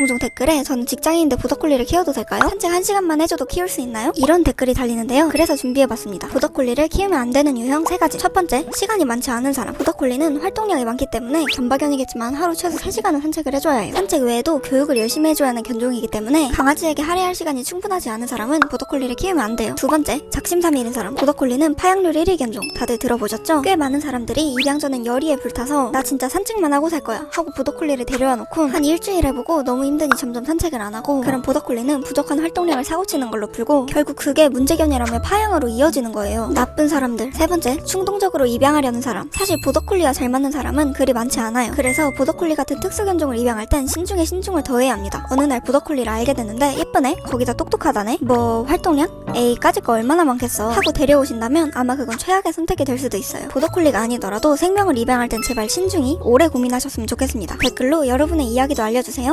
종종 댓글에 저는 직장인인데 보더콜리를 키워도 될까요? 산책 1시간만 해줘도 키울 수 있나요? 이런 댓글이 달리는데요. 그래서 준비해봤습니다. 보더콜리를 키우면 안 되는 유형 3가지. 첫 번째, 시간이 많지 않은 사람. 보더콜리는 활동량이 많기 때문에 견박견이겠지만 하루 최소 3시간은 산책을 해줘야 해요. 산책 외에도 교육을 열심히 해줘야 하는 견종이기 때문에 강아지에게 할애할 시간이 충분하지 않은 사람은 보더콜리를 키우면 안 돼요. 두 번째, 작심삼일인 사람. 보더콜리는 파양률 1위 견종. 다들 들어보셨죠? 꽤 많은 사람들이 입양 전엔 열의에 불타서 나 진짜 산책만 하고 살 거야 하고 보더콜리를 데려와 놓고 한 일주일 해보고 너무 힘드니 점점 산책을 안 하고 그럼 보더콜리는 부족한 활동량을 사고치는 걸로 풀고 결국 그게 문제견이라며 파양으로 이어지는 거예요. 나쁜 사람들. 세 번째, 충동적으로 입양하려는 사람. 사실 보더콜리와 잘 맞는 사람은 그리 많지 않아요. 그래서 보더콜리 같은 특수견종을 입양할 땐 신중에 신중을 더해야 합니다. 어느 날 보더콜리를 알게 됐는데 예쁘네? 거기다 똑똑하다네? 뭐 활동량? 에이 까짓 거 얼마나 많겠어 하고 데려오신다면 아마 그건 최악의 선택이 될 수도 있어요. 보더콜리가 아니더라도 생명을 입양할 땐 제발 신중히 오래 고민하셨으면 좋겠습니다. 댓글로 여러분의 이야기도 알려주세요.